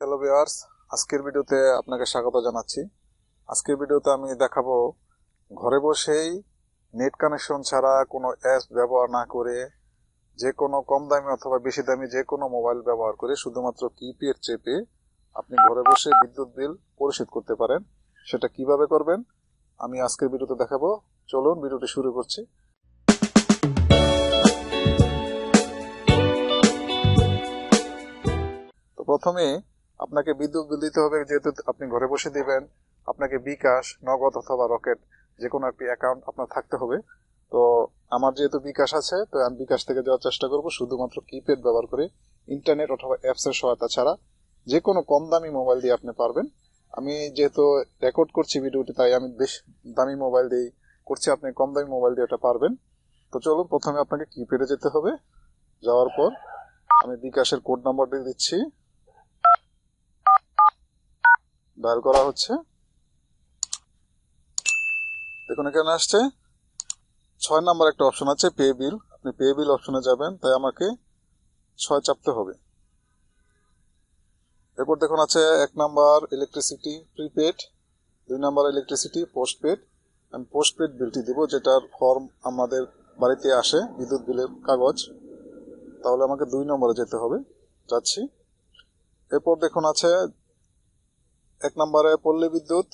Hello viewers আজকের ভিডিওতে আপনাকে স্বাগত জানাচ্ছি। আজকের ভিডিওতে আমি দেখাবো, ঘরে বসেই নেট কানেকশন ছাড়া কোনো অ্যাপ ব্যবহার না করে যে কোনো কম দামি অথবা বেশি দামি যে কোনো মোবাইল ব্যবহার করে শুধুমাত্র কিপ্যাড চেপে আপনি ঘরে বসে বিদ্যুৎ বিল পরিশোধ করতে পারেন। সেটা কীভাবে করবেন? আমি আজকের ভিডিওতে দেখাবো। চলুন ভিডিওটি শুরু করছি। তো প্রথমে আপনাকে বিদ্যুৎ বিল দিতে হবে, যেহেতু আপনি ঘরে বসে দিবেন, আপনাকে বিকাশ, নগদ অথবা রকেট যে কোনো একটি অ্যাকাউন্ট আপনার থাকতে হবে। তো আমার যেহেতু বিকাশ আছে, তো আমি বিকাশ থেকে দেওয়ার চেষ্টা করব, শুধুমাত্র কিপ্যাড ব্যবহার করে ইন্টারনেট অথবা অ্যাপসের সহায়তা ছাড়া যে কোনো কম দামি মোবাইল দিয়ে আপনি পারবেন। আমি যেহেতু রেকর্ড করছি ভিডিওটি, তাই আমি বেশ দামি মোবাইল দিয়েই করছি, আপনি কম দামি মোবাইল দিয়ে এটা পারবেন। তো চলুন, প্রথমে আপনাকে কিপ্যাডে যেতে হবে। যাওয়ার পর আমি বিকাশের কোড নাম্বার দিয়ে দিচ্ছি। ডায়াল করা হচ্ছে। দেখুন, এখানে আসছে। ছয় নাম্বার একটা অপশন আছে পে বিল আপনি পে বিল অপশনে যাবেন, তাই আমাকে ছয় চাপতে হবে। এরপর দেখুন আছে এক নাম্বার ইলেকট্রিসিটি প্রিপেড দুই নাম্বার ইলেকট্রিসিটি পোস্টপেড আমি পোস্টপেড বিলটি দেবো, যেটার ফর্ম আমাদের বাড়িতে আসে, বিদ্যুৎ বিলের কাগজ। তাহলে আমাকে দুই নম্বরে যেতে হবে। যাচ্ছি। এরপর দেখুন আছে এক নম্বরে পল্লী বিদ্যুৎ,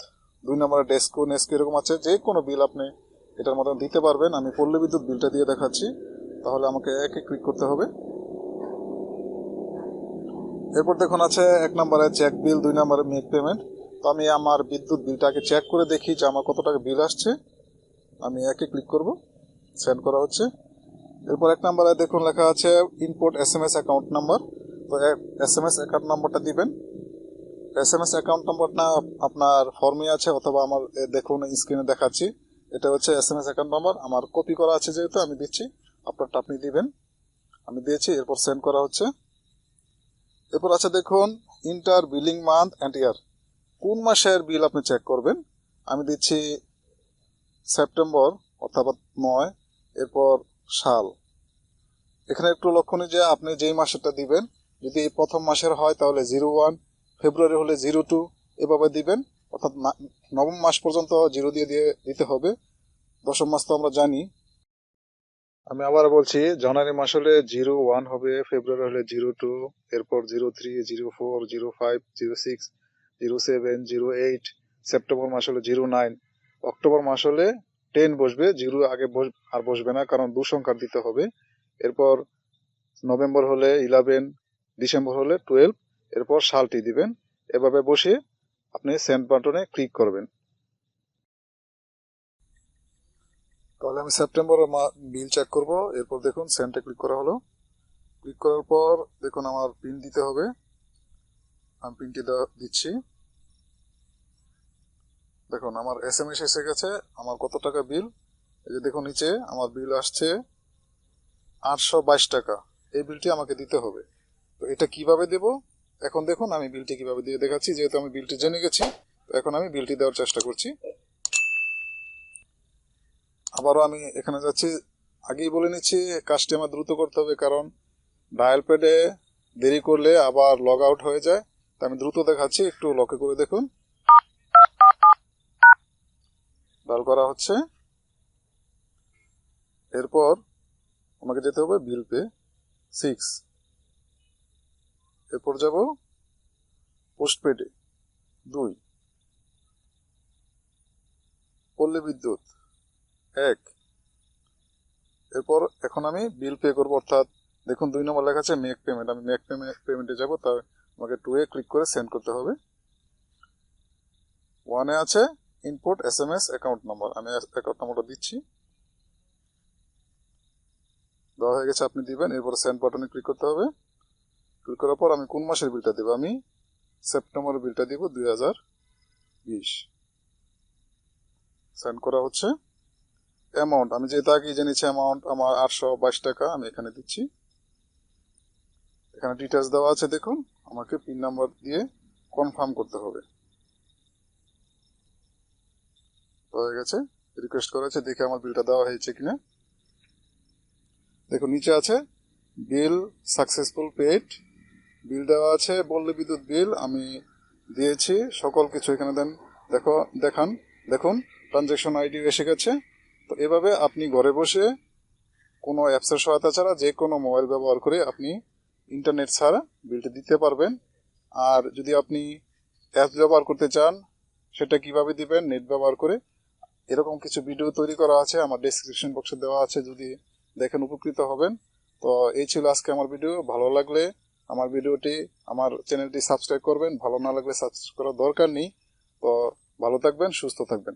দুই নম্বরে ডেস্কো, নেস্কো এরকম আছে, যে কোনো বিল আপনি এটার মতন দিতে পারবেন। আমি পল্লী বিদ্যুৎ বিলটা দিয়ে দেখাচ্ছি। তাহলে আমাকে একে ক্লিক করতে হবে। এরপর দেখুন আছে এক নম্বরে চেক বিল দুই নম্বরে মেক পেমেন্ট তো আমি আমার বিদ্যুৎ বিলটাকে চেক করে দেখি যে আমার কত টাকা বিল আসছে। আমি একে ক্লিক করব। সেন্ড করা হচ্ছে। এরপর এক নম্বরে দেখুন লেখা আছে input S M S account number তো এস এম এস অ্যাকাউন্ট নাম্বারটা দিবেন। এস এম এস অ্যাকাউন্ট নাম্বারটা আপনার ফর্মে আছে অথবা আমার দেখুন স্ক্রিনে দেখাচ্ছি। এটা হচ্ছে S M S account number আমার কপি করা আছে যেহেতু, আমি দিচ্ছি। আপনারটা আপনি দিবেন। আমি দিয়েছি, এরপর সেন্ড করা হচ্ছে। এরপর আছে দেখুন enter billing month and year কোন মাসের বিল আপনি চেক করবেন? আমি দিচ্ছি সেপ্টেম্বর অর্থাৎ নয়, এরপর সাল। এখানে একটু লক্ষণীয় যে আপনি যেই মাসেরটা দিবেন, যদি এই প্রথম মাসের হয় তাহলে জিরো ওয়ান ফেব্রুয়ারি হলে জিরো টু এভাবে দিবেন, অর্থাৎ নবম মাস পর্যন্ত জিরো দিয়ে দিয়ে দিতে হবে। দশম মাস তো আমরা জানি। আমি আবার বলছি, জানুয়ারি মাস হলে জিরো ওয়ান হবে, ফেব্রুয়ারি হলে জিরো টু এরপর zero three zero four zero five zero six zero seven zero eight September মাস হলে জিরো নাইন অক্টোবর মাস হলে টেন বসবে জিরো আগে আর বসবে না, কারণ দু সংখ্যার দিতে হবে। এরপর নভেম্বর হলে ইলেভেন ডিসেম্বর হলে টুয়েলভ এরপর সালটি দিবেন। এভাবে বসে আপনি সেন্ড বাটনে ক্লিক করবেন। তাহলে আমি সেপ্টেম্বরের বিল চেক করব। এরপর দেখুন সেন্টে ক্লিক করা হলো। ক্লিক করার পর দেখুন আমার পিন দিতে হবে। আমি পিনটি দিচ্ছি। দেখুন, আমার এস এম এস এসে গেছে। আমার কত টাকা বিল এই যে দেখুন নিচে আমার বিল আসছে আটশো বাইশ টাকা। এই বিলটি আমাকে দিতে হবে। তো এটা কীভাবে দেব? এখন দেখুন, আমি বিলটি কীভাবে দিয়ে দেখাচ্ছি। যেহেতু আমি বিলটি জেনে গেছি, তো এখন আমি বিলটি দেওয়ার চেষ্টা করছি। আবারও আমি এখানে যাচ্ছি। আগেই বলে নিচ্ছি কাজটি আমার দ্রুত করতে হবে, কারণ ডায়াল প্যাডে দেরি করলে আবার লগ আউট হয়ে যায়। তো আমি দ্রুত দেখাচ্ছি, একটু লকে করে দেখুন। ডায়াল করা হচ্ছে। এরপর আমাকে যেতে হবে বিল পে সিক্স এরপর যাব পোস্টপেডে। দুই। পল্লী বিদ্যুৎ। এক। এরপর এখন আমি বিল পে করব, অর্থাৎ দেখুন দুই নম্বর লেখা আছে মেক পেমেন্ট। আমি মেক পেমেন্ট পেমেন্টে যাব, তা আমাকে টু এ ক্লিক করে সেন্ড করতে হবে। ওয়ানে আছে input S M S account number আমি অ্যাকাউন্ট নম্বরটা দিচ্ছি। দেওয়া হয়ে গেছে, আপনি দিবেন, এরপর সেন্ড বাটনে ক্লিক করতে হবে। ক্লিক করার পর আমি কোন মাসের বিলটা দেবো? আমি সেপ্টেম্বরের বিলটা দিব দুই হাজার বিশ। সেন্ড করা হচ্ছে। অ্যামাউন্ট আমি যেহেতু আগে জেনেছি অ্যামাউন্ট আমার আটশো বাইশ টাকা আমি এখানে দিচ্ছি। এখানে ডিটেলস দেওয়া আছে, দেখুন। আমাকে পিন নাম্বার দিয়ে কনফার্ম করতে হবে। হয়ে গেছে। রিকোয়েস্ট করা আছে দেখে আমার বিলটা দেওয়া হয়েছে কিনা। দেখুন, নিচে আছে বিল সাকসেসফুল পেড বিল দেওয়া আছে পল্লী বিদ্যুৎ বিল, আমি দিয়েছি, সকল কিছু এখানে দেন, দেখো, দেখান, দেখুন ট্রানজ্যাকশন আইডি এসে গেছে। তো এভাবে আপনি ঘরে বসে কোনো অ্যাপসের সহায়তা ছাড়া যে কোনো মোবাইল ব্যবহার করে আপনি ইন্টারনেট ছাড়া বিলটি দিতে পারবেন। আর যদি আপনি অ্যাপস ব্যবহার করতে চান, সেটা কীভাবে দিবেন নেট ব্যবহার করে, এরকম কিছু ভিডিও তৈরি করা আছে, আমার ডেসক্রিপশন বক্সে দেওয়া আছে, যদি দেখেন উপকৃত হবেন। তো এই ছিল আজকে আমার ভিডিও ভালো লাগলে আমার ভিডিওটি, আমার চ্যানেলটি সাবস্ক্রাইব করবেন। ভালো না লাগলে সাবস্ক্রাইব করার দরকার নেই। তো ভালো থাকবেন, সুস্থ থাকবেন।